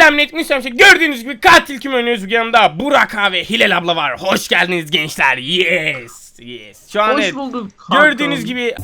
Selamünaleyküm. Selam. Gördüğünüz gibi katil kim oynuyoruz yanımda Burak abi ve Hilal abla var. Hoş geldiniz gençler. Yes. Yes. Şu an Hoş evet, bulduk. gördüğünüz Hakan. gibi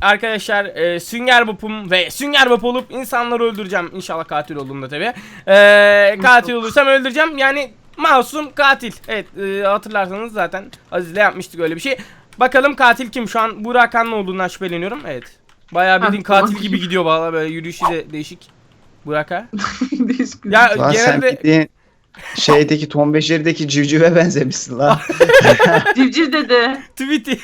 Arkadaşlar e, Sünger Bop'um ve Sünger Bop olup insanları öldüreceğim. İnşallah katil olduğumda tabi. E, katil olursam öldüreceğim. Yani masum katil. Evet e, hatırlarsanız zaten Aziz'le yapmıştık öyle bir şey. Bakalım katil kim? Şu an Burak Han'la olduğundan şüpheleniyorum. Evet. Bayağı bildiğin Ha, tamam. katil gibi gidiyor valla böyle yürüyüşü de değişik. Burak ha. Ya Lan sen genelde bildiğin şeydeki Tom Becer'deki civcive benzemişsin lan. Civciv dedi. tweet'i.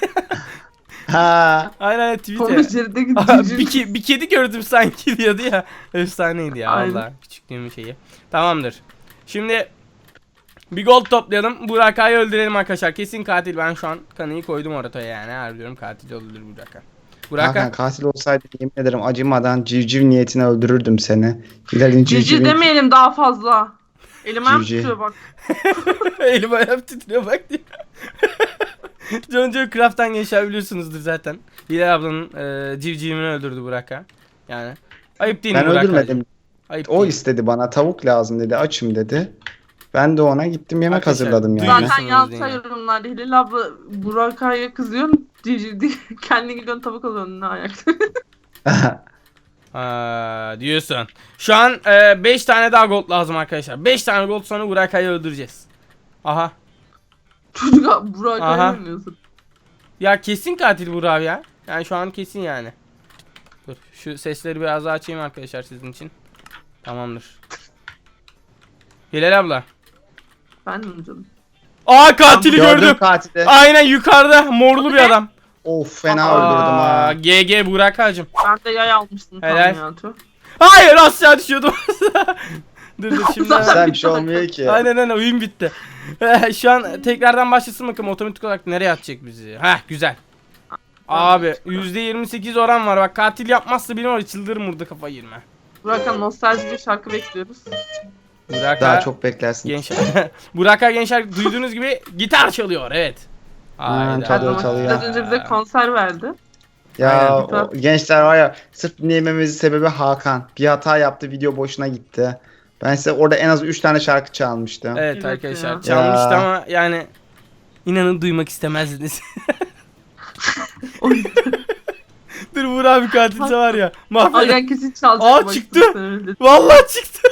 ha. Aynen tweet'i. Komiserideki Aha, civciv. bir, ke- bir kedi gördüm sanki diyordu ya. Efsaneydi ya Aynen. valla. Küçüklüğümün şeyi. Tamamdır. Şimdi bir gold toplayalım. Burak Ağa'yı öldürelim arkadaşlar. Kesin katil. Ben şu an kanıyı koydum ortaya yani. Harbi diyorum katil olur Burak Ağa. Burak Hakan katil olsaydı yemin ederim acımadan civciv niyetine öldürürdüm seni. Hilal'in Civciv civcivi. demeyelim daha fazla. Elim ayağım Civciv. tutuyor bak. Elim ayağım titriyor bak diyor. John Joe Craft'tan gençler biliyorsunuzdur zaten. Hilal ablanın e, civcivini öldürdü Burak Ağa. Yani. Ayıp değil mi Ben Burak Ağacığım? öldürmedim. Ayıp O değil. istedi bana tavuk lazım dedi açım dedi. Ben de ona gittim yemek Arkadaşlar, hazırladım yani. duyuyorsunuz Zaten değil mi? yorumlarda Hilal abla Burak Ay'a kızıyorsun. Civciv diye kendin gidiyorsun tavuk alıyorsun ne ayakta. Aa, diyorsun. Şu an 5 tane daha gold lazım arkadaşlar. 5 tane gold sonra Burak Ağa'yı öldüreceğiz. Aha. Çocuk Burak Aha. Oynuyorsun. Ya kesin katil Burak ya. Yani şu an kesin yani. Dur şu sesleri biraz daha açayım arkadaşlar sizin için. Tamamdır. Hilal abla. Mi canım? Aa katili Gördüm gördüm. katili. Aynen yukarıda morlu bir adam. Of fena Aa, öldürdüm ha. GG Burak Ağacım. Ben de yay almıştım tam Helal. ya. tüh. Hayır aşağı düşüyordum. dur dur şimdi. Güzel bir şey olmuyor ki. Aynen aynen oyun bitti. Şu an tekrardan başlasın bakalım otomatik olarak nereye atacak bizi. Heh güzel. Abi %28 oran var bak katil yapmazsa benim orada çıldırırım burada kafa girme. Burak Ay'a nostalji bir şarkı bekliyoruz. Burak Daha çok beklersin. gençler. Burak Ağa gençler duyduğunuz gibi gitar çalıyor evet. Aynen, Hayda. çalıyor, çalıyor. Biraz önce bize konser verdi. Ya Aynen. o gençler var ya sırf dinleyememizin sebebi Hakan. Bir hata yaptı video boşuna gitti. Ben size orada en az 3 tane şarkı çalmıştım. Evet Evet arkadaşlar ya. çalmıştı Ya. ama yani inanın duymak istemezdiniz. Dur Burak abi katilse var ya. Mahveder. Aynen kesin çalacak. Aa, çıktı. Vallahi çıktı.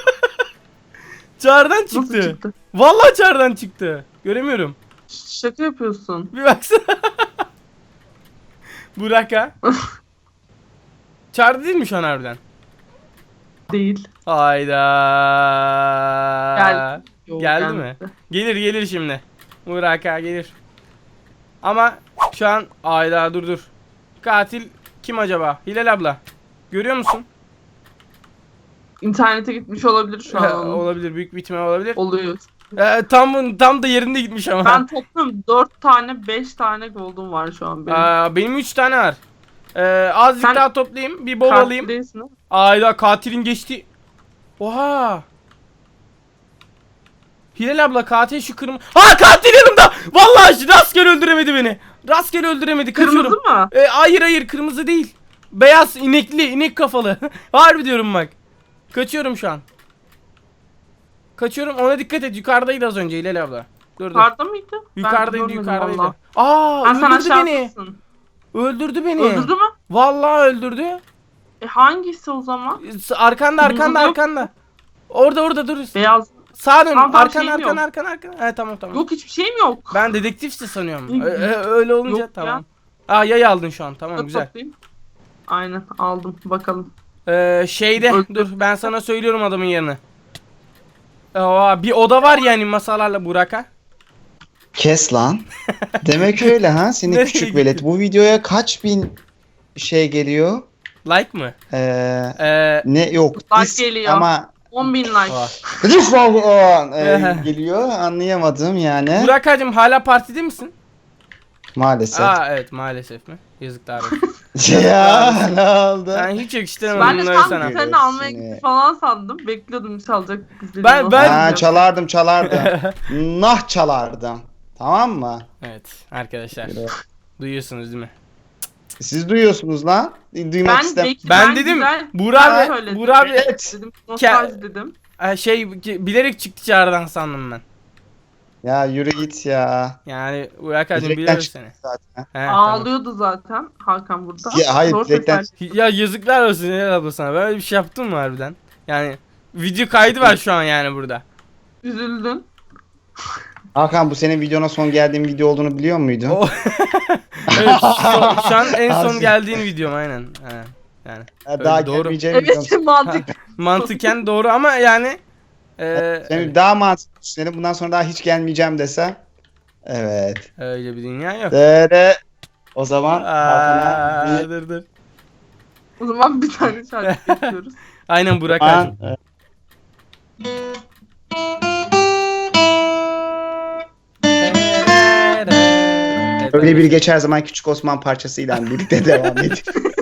Çağrıdan Nasıl çıktı. çıktı? Vallahi çağrıdan çıktı. Göremiyorum. Şaka yapıyorsun. Bir baksana. Burak ha. Çağrı değil mi şu an harbiden? Değil. Hayda. Geldi. Yok, Geldi gelmedi. mi? Gelir gelir şimdi. Burak ha gelir. Ama şu an ayda dur dur. Katil kim acaba? Hilal abla. Görüyor musun? İnternete gitmiş olabilir şu an. onun. olabilir büyük bir ihtimal olabilir. Oluyor. Ee, tam tam da yerinde gitmiş ama. Ben toplam 4 tane 5 tane gold'um var şu an benim. Aa, benim 3 tane var. Ee, azıcık Sen- daha toplayayım. Bir bol Katil alayım. değilsin ha? Ayda katilin geçti. Oha. Hilal abla katil şu kırmızı. Ha katil yanımda. Vallahi rastgele öldüremedi beni. Rastgele öldüremedi. Kaçıyorum. Kırmızı mı? E, hayır hayır kırmızı değil. Beyaz inekli inek kafalı. Harbi diyorum bak. Kaçıyorum şu an. Kaçıyorum ona dikkat et yukarıdaydı az önce Hilal abla. Dur dur. Yukarıda mıydı? Yukarıdaydı yukarıdaydı. valla. Aa Ben öldürdü beni. Öldürdü beni. Öldürdü mü? Vallahi öldürdü. E hangisi o zaman? Arkanda arkanda arkanda. Orada orada dur. Beyaz. Sağa dön. Tamam, Arkan şeyim arkan arkan arkan. He tamam tamam. Yok hiçbir şeyim yok. Ben dedektifsi sanıyorum. Öyle olunca Yok ya. tamam. Aa yay aldın şu an. Tamam Dur güzel. toplayayım. Aynen aldım bakalım. Ee, şeyde dur ben sana söylüyorum adamın yerini. Aa, bir oda var yani masalarla Burak'a. Kes lan. Demek öyle ha seni küçük velet. Bu videoya kaç bin şey geliyor? Like mı? Ee, Ee, ne yok. Like dis geliyor. Ama 10 bin like. oha. Dis var, e, geliyor anlayamadım yani. Burak'cığım hala partide misin? Maalesef. Aa evet maalesef mi? Yazıklar olsun. ya ne oldu? ben hiç yakıştıramadım Ben de bunları tam sana. seni almaya Seni. gitti falan sandım. Bekliyordum çalacak. Ben- ben- Ha, çalardım çalardım. nah çalardım. Tamam mı? Evet arkadaşlar. Duyuyorsunuz değil mi? Siz duyuyorsunuz lan. Duymak Ben istem. belki Ben ben dedim, güzel- Buğra abi- söyledim. Buğra abi- Evet. Dedim, nostalji dedim. Ee, şey bilerek çıktı çağrıdan sandım ben. Ya yürü git ya. Yani Burakacığım Direkten biliyoruz çıktı seni. zaten. He, tamam. Ağlıyordu zaten Hakan burada. Ya hayır, Zor direkten- teselli. Ya yazıklar olsun Hilal abla sana. Böyle bir şey yaptın mı harbiden? Yani video kaydı var şu an yani burada. Üzüldün. Hakan bu senin videona son geldiğim video olduğunu biliyor muydun? O- evet şu, şu an en son Abi. geldiğin videom aynen. He, yani Ya daha doğru. gelmeyeceğini biliyorum. Evet mantık. mantıken doğru ama yani e, Senin daha mantıklı düşünelim. Bundan sonra daha hiç gelmeyeceğim dese. Evet. öyle bir dünya yok. Dere. O zaman Hakan'a Aa, bir dur dur. O zaman bir tane şarkı yapıyoruz. Aynen Burak An- abi. Öyle bir geç her zaman Küçük Osman parçasıyla birlikte devam ediyor.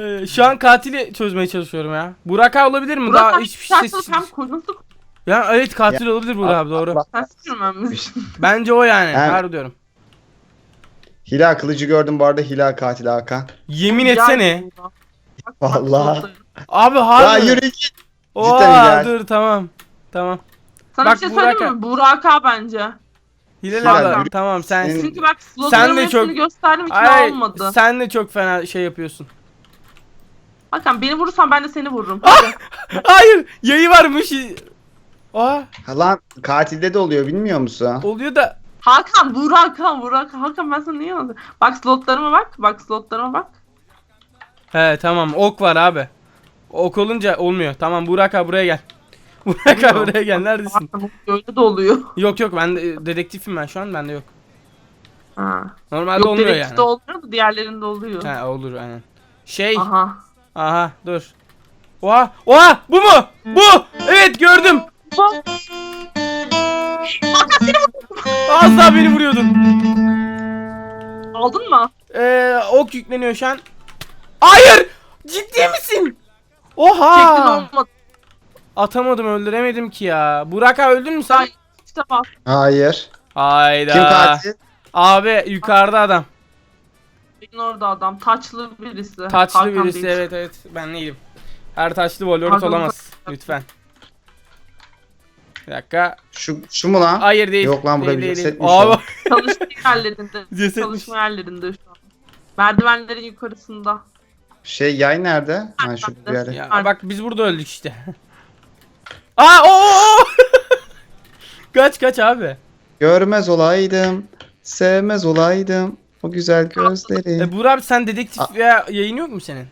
Ee, Şu an katili çözmeye çalışıyorum ya. Burak abi olabilir mi? Daha Burak hiçbir şarkı ses. hem kocası Ya evet katil olabilir Burak abi doğru. Bak. Bence o yani. Ben- Harbi diyorum. Hilal kılıcı gördüm bu arada Hilal katil Hakan. Yemin etsene. Vallahi. Abi Ya harbi. yürü git. Cidden Hilal. dur tamam. Tamam. Sana Bak bir şey söyleyeyim Burak- mi? Buraka bence. Hilal yürü. tamam sen. Senin- Çünkü bak Sen de sloganın hepsini çok- gösterdim hiç Ay, olmadı. sen de çok fena şey yapıyorsun. Hakan beni vurursan ben de seni vururum. Ah! Hadi. Hayır yayı varmış. Aa Ha Lan katilde de oluyor bilmiyor musun? oluyor da. Hakan vur Hakan vur Hakan. Hakan ben sana niye anladım? Bak slotlarıma bak. Bak slotlarıma bak. He tamam ok var abi. Ok olunca olmuyor. Tamam Burak abi buraya gel. Burak abi buraya gel neredesin? Hakan öyle de oluyor. Yok yok ben de, dedektifim ben şu an bende yok. Ha. Normalde Yok olmuyor dedektifte yani. olmuyor da diğerlerinde oluyor. He olur aynen. Şey aha, Aha. dur. Oha oha bu mu? Bu evet gördüm. Bak. Az daha beni vuruyordun. Aldın mı? Ee, ok yükleniyor şu an. Hayır ciddi misin? Çektin Oha. olmadı. Atamadım öldüremedim ki ya. Burak abi öldün mü sen? İşte bak. Hayır. Hayda. Kim katil? Abi yukarıda adam. Benim orada adam. Taçlı birisi. Taçlı Hakan birisi değil. evet evet ben değilim. Her taçlı Valorant Hakan olamaz lütfen. Bir dakika. Şu, şu mu lan? Hayır değil. Yok lan, burada değil, bir değil, cesetmiş değil. Abi. Çalışma yerlerinde. Cesetmiş. Çalışma yerlerinde şu an. Merdivenlerin yukarısında. Şey yay nerede? Ha şu bir yerde. ya bak biz burada öldük işte. Aa o o. kaç kaç abi. Görmez olaydım. Sevmez olaydım. O güzel gözleri. E Burak abi sen dedektif veya yayın yok mu senin?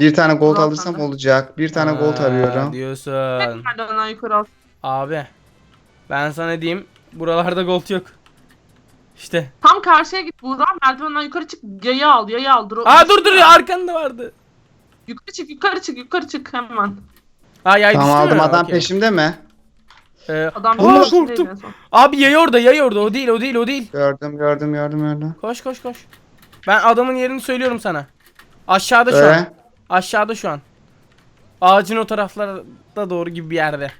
Bir tane gold alırsam olacak. Bir tane gold arıyorum. Diyorsun. Merdivenden yukarı al. Abi. Ben sana diyeyim. Buralarda gold yok. İşte. Tam karşıya git Buğra. Merdivenden yukarı çık. Yayı al. Yayı al. Dur, Aa dur dur arkanda vardı. Yukarı çık. Yukarı çık. Yukarı çık hemen. Ha yay Tamam düştü aldım mü? adam Okey. peşimde mi? Ee, Adam Aa, yukarı korktum. değil en son. abi yay orada yay orada o değil o değil o değil. Gördüm gördüm gördüm gördüm. Koş koş koş. Ben adamın yerini söylüyorum sana. Aşağıda şu an. Öyle. Aşağıda şu an. Ağacın o taraflarda doğru gibi bir yerde.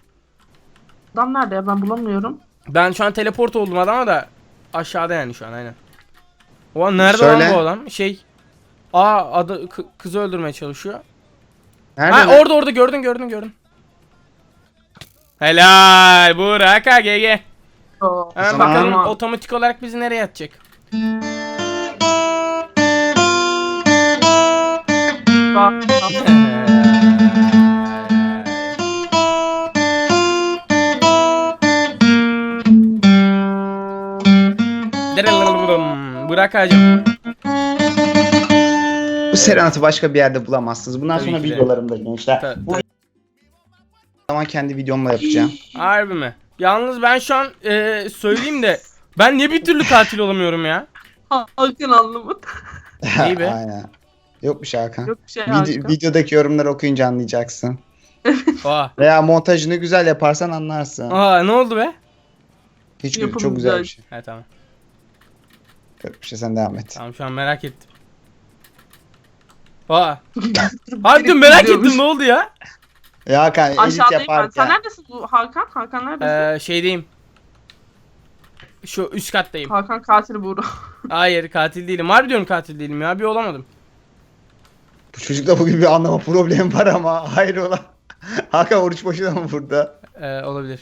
Adam nerede ya? Ben bulamıyorum. Ben şu an teleport oldum adama da aşağıda yani şu an aynen. Ulan nerede Söyle. lan bu adam? Şey. Aa adı kı- kızı öldürmeye çalışıyor. Nerede? ha orada orada gördün gördün gördün. Helal Burak GG. Oo. Hemen zaman- bakalım Tamam. otomatik olarak bizi nereye atacak? Burak hacım. Bu serenatı başka bir yerde bulamazsınız. Bundan Tabii sonra ki de. videolarımda gençler. Bu zaman kendi videomla yapacağım. Harbi mi? Yalnız ben şu an e, söyleyeyim de ben niye bir türlü katil olamıyorum ya? Hakan anlamadı. İyi be. Aynen. Yok bir şey Hakan. Yok bir şey Vide- Hakan. videodaki yorumları okuyunca anlayacaksın. Aa. Veya montajını güzel yaparsan anlarsın. Aa ne oldu be? Hiç Yapımı çok güzel bir şey. He tamam. Yok bir şey sen devam et. Tamam şu an merak ettim. Aa. Harbiden merak ettim ne oldu ya? Ya Hakan edit Aşağıdayım ben. Sen yaparken. neredesin bu Hakan? Hakan neredesin? Ee, şeydeyim. Şu üst kattayım. Hakan katili Buğra. Hayır katil değilim. Harbi diyorum katil değilim ya. Bir olamadım. Bu çocukta bugün bir anlama problemi var ama hayır ola. Hakan oruç boşuna mı burada? Ee, olabilir.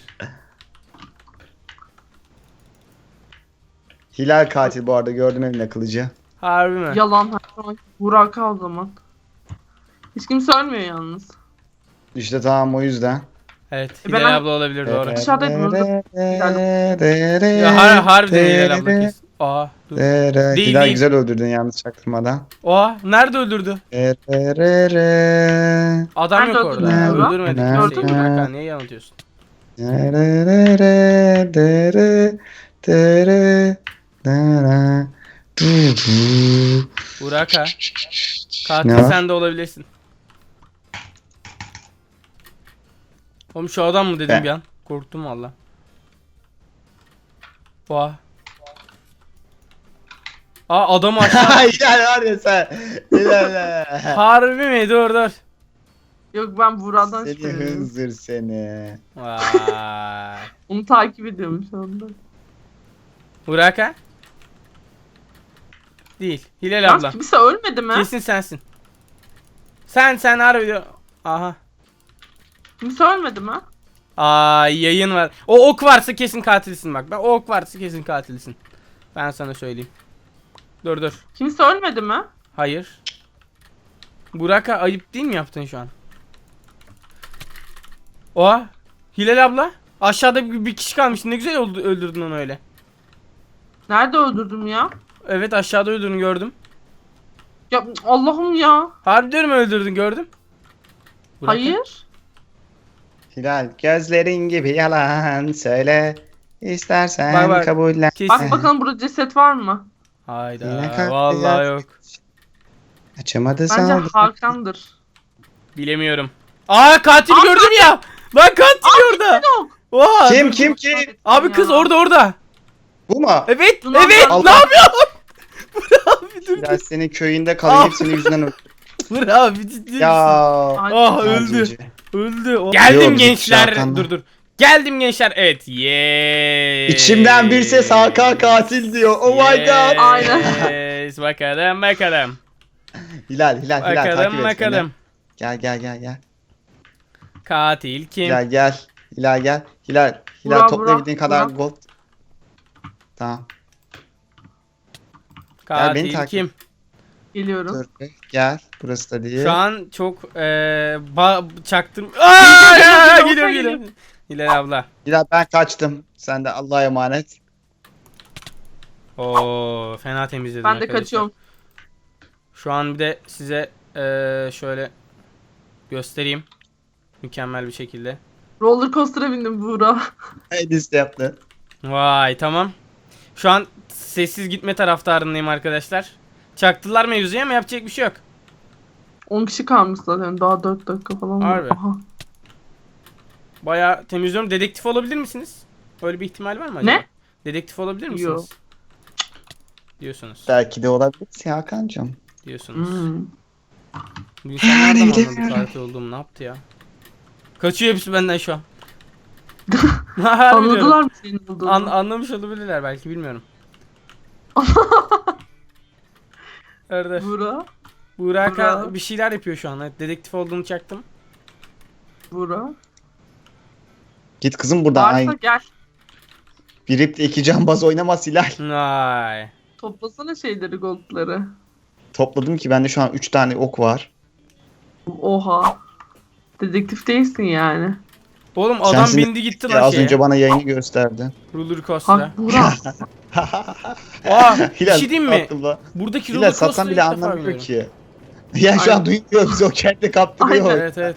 Hilal katil bu arada gördüm elinde kılıcı. Harbi mi? Yalan her zaman. Burak'a o zaman. Hiç kimse ölmüyor yalnız. İşte tamam o yüzden. Evet. E ben- abla olabilir doğru. Aşağıdaydım, öldüm. Ya har harbiden Hilal abla kes. Aa dur. Değil, Hilal değil. güzel öldürdün yalnız çaktırmadan. Aa nerede öldürdü? Adam Nerede yok orada. öldürdün ya? Öldürmedik Nerede? kimseyi. Hakan niye. Burak ha. Katil Ne var? sen de olabilirsin. Oğlum şu adam mı dedim Ben. bir an. Korktum valla. Vah. Aa adam aşağı. Hilal var ya sen. Harbi mi? Dur dur. Yok ben Buğra'dan Seni şüpheleniyorum. hınzır seni. Vay. Onu takip ediyorum şu anda. Burak ha? Değil. Hilal Lan abla. kimse ölmedi mi? Kesin sensin. Sen sen harbi diyor. Aha. Kimse ölmedi mi? Aa yayın var. O ok varsa kesin katilsin bak. Ben o ok varsa kesin katilsin. Ben sana söyleyeyim. Dur dur. Kimse ölmedi mi? Hayır. Burak'a ayıp değil mi yaptın şu an? Oha. Hilal abla. Aşağıda bir, bir kişi kalmış. Ne güzel oldu, öldürdün onu öyle. Nerede öldürdüm ya? Evet aşağıda öldürdüğünü gördüm. Ya Allah'ım ya. Harbi diyorum öldürdün gördüm. Burak'a- Hayır. Hilal gözlerin gibi yalan söyle. İstersen Bak, bak. kabullen. Kesin. Bak bakalım burada ceset var mı? Yine Hayda. kalktı Vallahi ya. yok. Açamadı Bence sandım. Hakan'dır. Bilemiyorum. Aa katil gördüm ya. Lan katil orada. Yok. Oha. Kim kim kim? Abi kız Ya. orada orada. Bu mu? Evet. Dur lan, evet. Ne yapıyorsun? Abi dur. Hilal senin köyünde kalayım senin yüzünden öldü. Dur abi ciddi Ya. Ay, Ah öldü. Acıcı. Öldü. O- Geldim Yok, gençler. Hakan'la. Dur dur. Geldim gençler. Evet. Yeee. İçimden bir ses Hakan katil diyor. Oh my god. Aynen. Yes. Bakalım bakalım. Hilal Hilal Hilal takip Bakalım et beni. bakalım. Gel gel gel gel. Katil kim? Gel gel. Hilal gel. Hilal. Hilal Burak, toplayabildiğin kadar Burak. gold. Tamam. Katil beni takip kim? Geliyorum. Dur be. Gel. Burası da değil. Şu an çok eee ba çaktım. Aa, ya, geliyor, geliyor geliyor. geliyor. Hilal abla. Hilal ben kaçtım. Sen de Allah'a emanet. Oo fena temizledim Ben de arkadaşlar. kaçıyorum. Şu an bir de size eee, şöyle göstereyim. Mükemmel bir şekilde. Roller coaster'a bindim Buğra. Edis de yaptı. Vay tamam. Şu an sessiz gitme taraftarındayım arkadaşlar. Çaktılar mevzuya ama yapacak bir şey yok. 10 kişi kalmış zaten. Daha 4 dakika falan var. Harbi. Aha. Bayağı temizliyorum. Dedektif olabilir misiniz? Öyle bir ihtimal var mı acaba? Ne? Dedektif olabilir misiniz? Yok. Diyorsunuz. Belki de olabilir Hakan'cığım. Diyorsunuz. Hmm. Bu insanlar da mı Yani anladı olduğumu ne yaptı ya? Kaçıyor hepsi benden şu an. Anladılar mı senin olduğunu? An- anlamış olabilirler belki bilmiyorum. Nerede? Buğra. Burak Burak. bir şeyler yapıyor şu an. Evet, dedektif olduğunu çaktım. Buğra. Git kızım buradan. Ay, Varsa gel. bir ipte iki cambaz oynamaz Hilal. Vay. Toplasana şeyleri goldları. Topladım ki bende şu an 3 tane ok var. Oha. Dedektif değilsin yani. Oğlum adam Sensin- bindi gitti Ya lan az şeye. önce bana yayını gösterdi. Roller coaster'a. Hak Buğra. Aa, bir Hilal şey diyeyim mi? Abdullah. Buradaki Hilal roller satsan coaster'ı bile ilk defa anlamıyor ki. Ya şu an duymuyor bizi o kendi kaptırıyor. Aynen. Evet evet.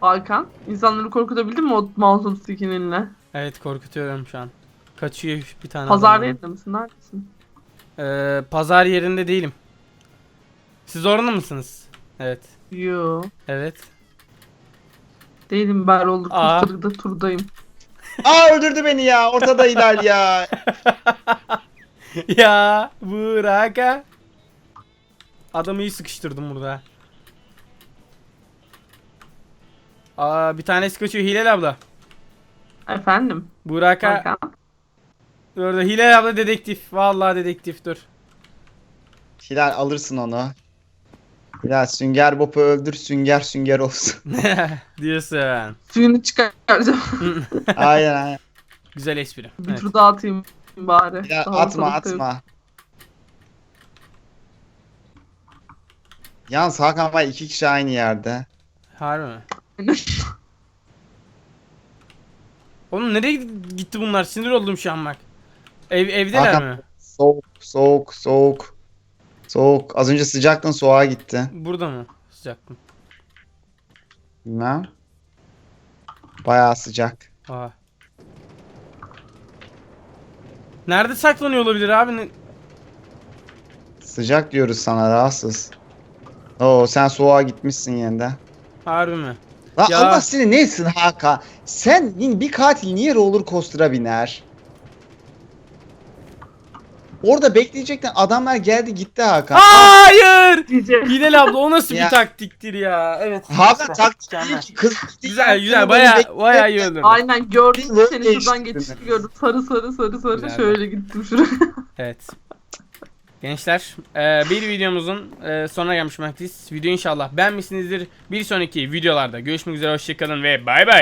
Hakan. insanları korkutabildin mi o mouse skinninle? Evet korkutuyorum şu an. Kaçıyor bir tane Pazar adam. yerinde misin? Neredesin? Ee, pazar yerinde değilim. Siz orada mısınız? Evet. Yo. Evet. Değilim ben roller Aa. coaster'da turdayım. Aa öldürdü beni ya. Ortada Hilal ya. ya bırak ha. Adamı iyi sıkıştırdım burada. Aa bir tanesi kaçıyor Hilal abla. Efendim. Buraka orada Hilal abla dedektif. Vallahi dedektif dur. Hilal alırsın onu. Hilal Sünger Bob'u öldür sünger sünger olsun. Diyorsun. Suyunu çıkaracağım. aynen aynen. Güzel espri. Bir Evet. tur daha atayım bari. Hilal Daha atma ortalıkta yok. atma. Yalnız Hakan var iki kişi aynı yerde. Harbi mi? Oğlum nereye gitti bunlar? Sinir oldum şu an bak. Ev, evdeler Hakan- mi? Soğuk soğuk soğuk. Soğuk. Az önce sıcaktın soğuğa gitti. Burada mı? Sıcaktım. Bilmem. Bayağı sıcak. Aa. Nerede saklanıyor olabilir abi? Ne- Sıcak diyoruz sana rahatsız. Oo sen soğuğa gitmişsin yeniden. Harbi mi? Lan Ya. Allah seni neysin Hakan? Sen bir katil niye roller coaster'a biner? Orada bekleyecekten adamlar geldi gitti Hakan. Hayır! Hilal abla o nasıl Ya. bir taktiktir ya? Evet. Hakan taktik değil ki kız. Güzel güzel baya baya iyi öldürdün. Aynen gördüm böyle seni şuradan değiştirdim. geçişini gördüm. Sarı sarı sarı sarı Güzel. şöyle gittim şuraya. Evet. Gençler e, bir videomuzun e, sonuna gelmiş bulunmaktayız. Video inşallah beğenmişsinizdir. Bir sonraki videolarda görüşmek üzere hoşçakalın ve bay bay.